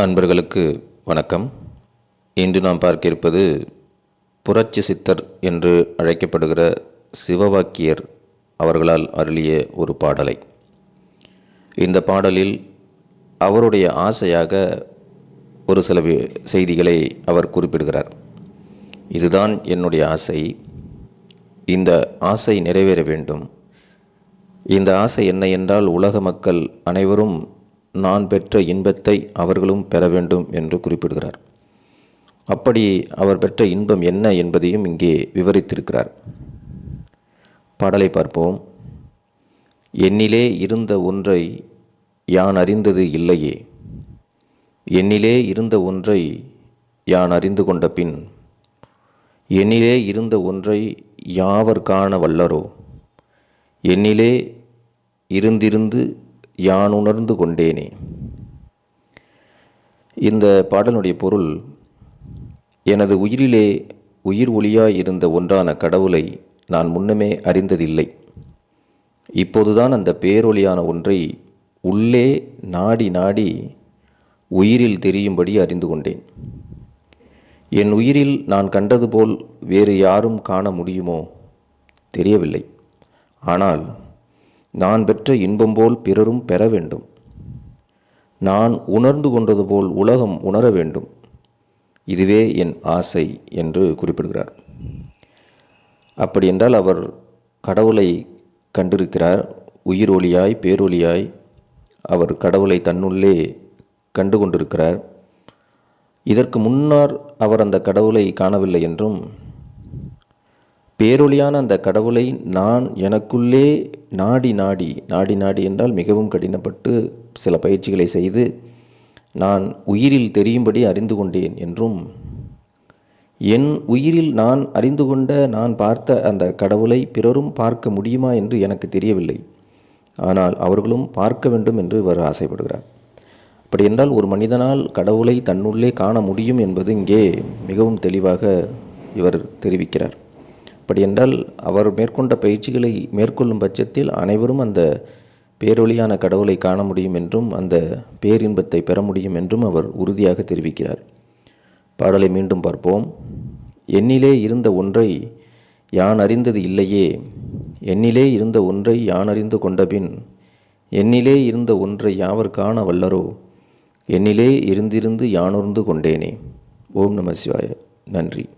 அன்பர்களுக்கு வணக்கம். இன்று நாம் பார்க்க இருப்பது புரட்சி சித்தர் என்று அழைக்கப்படுகிற சிவவாக்கியர் அவர்களால் அருளிய ஒரு பாடலை. இந்த பாடலில் அவருடைய ஆசையாக ஒரு சில செய்திகளை அவர் குறிப்பிடுகிறார். இதுதான் என்னுடைய ஆசை. இந்த ஆசை நிறைவேற வேண்டும். இந்த ஆசை என்ன என்றால் உலக மக்கள் அனைவரும் நான் பெற்ற இன்பத்தை அவர்களும் பெற வேண்டும் என்று குறிப்பிடுகிறார். அப்படி அவர் பெற்ற இன்பம் என்ன என்பதையும் இங்கே விவரித்திருக்கிறார். பாடலை பார்ப்போம். என்னிலே இருந்த ஒன்றை யான் அறிந்தது இல்லையே. என்னிலே இருந்த ஒன்றை யான் அறிந்து கொண்ட பின் என்னிலே இருந்த ஒன்றை யாவர் காண வல்லரோ. என்னிலே இருந்திருந்து யான் உணர்ந்து கொண்டேனே. இந்த பாடலுடைய பொருள் எனது உயிரிலே உயிர் ஒளியாய் இருந்த ஒன்றான கடவுளை நான் முன்னமே அறிந்ததில்லை. இப்போதுதான் அந்த பேரொளியான ஒன்றை உள்ளே நாடி நாடி உயிரில் தெரியும்படி அறிந்து கொண்டேன். என் உயிரில் நான் கண்டது போல் வேறு யாரும் காண முடியுமோ தெரியவில்லை. ஆனால் நான் பெற்ற இன்பம் போல் பிறரும் பெற வேண்டும். நான் உணர்ந்து கொண்டது போல் உலகம் உணர வேண்டும். இதுவே என் ஆசை என்று குறிப்பிடுகிறார். அப்படி என்றால் அவர் கடவுளை கண்டிருக்கிறார். உயிரொலியாய் பேரொலியாய் அவர் கடவுளை தன்னுள்ளே கண்டு கொண்டிருக்கிறார் இதற்கு முன்னர் அவர் அந்த கடவுளை காணவில்லை என்றும் பேரொழியான அந்த கடவுளை நான் எனக்குள்ளே நாடி நாடி நாடி நாடி என்றால் மிகவும் கடினப்பட்டு சில பயிற்சிகளை செய்து நான் உயிரில் தெரியும்படி அறிந்து கொண்டேன் என்றும் என் உயிரில் நான் அறிந்து கொண்ட நான் பார்த்த அந்த கடவுளை பிறரும் பார்க்க முடியுமா என்று எனக்கு தெரியவில்லை. ஆனால் அவர்களும் பார்க்க வேண்டும் என்று இவர் ஆசைப்படுகிறார். அப்படி என்றால் ஒரு மனிதனால் கடவுளை தன்னுள்ளே காண முடியும் என்பது இங்கே மிகவும் தெளிவாக இவர் தெரிவிக்கிறார். அப்படி என்றால் அவர் மேற்கொண்ட பயிற்சிகளை மேற்கொள்ளும் பட்சத்தில் அனைவரும் அந்த பேரொழியான கடவுளை காண முடியும் என்றும் அந்த பேரின்பத்தை பெற முடியும் என்றும் அவர் உறுதியாக தெரிவிக்கிறார். பாடலை மீண்டும் பார்ப்போம். என்னிலே இருந்த ஒன்றை யான் அறிந்தது இல்லையே? என்னிலே இருந்த ஒன்றை யான் அறிந்து கொண்டபின் என்னிலே இருந்த ஒன்றை யாவர் காண வல்லரோ? என்னிலே இருந்திருந்து யானுர்ந்து கொண்டேனே? ஓம் நம சிவாய. நன்றி.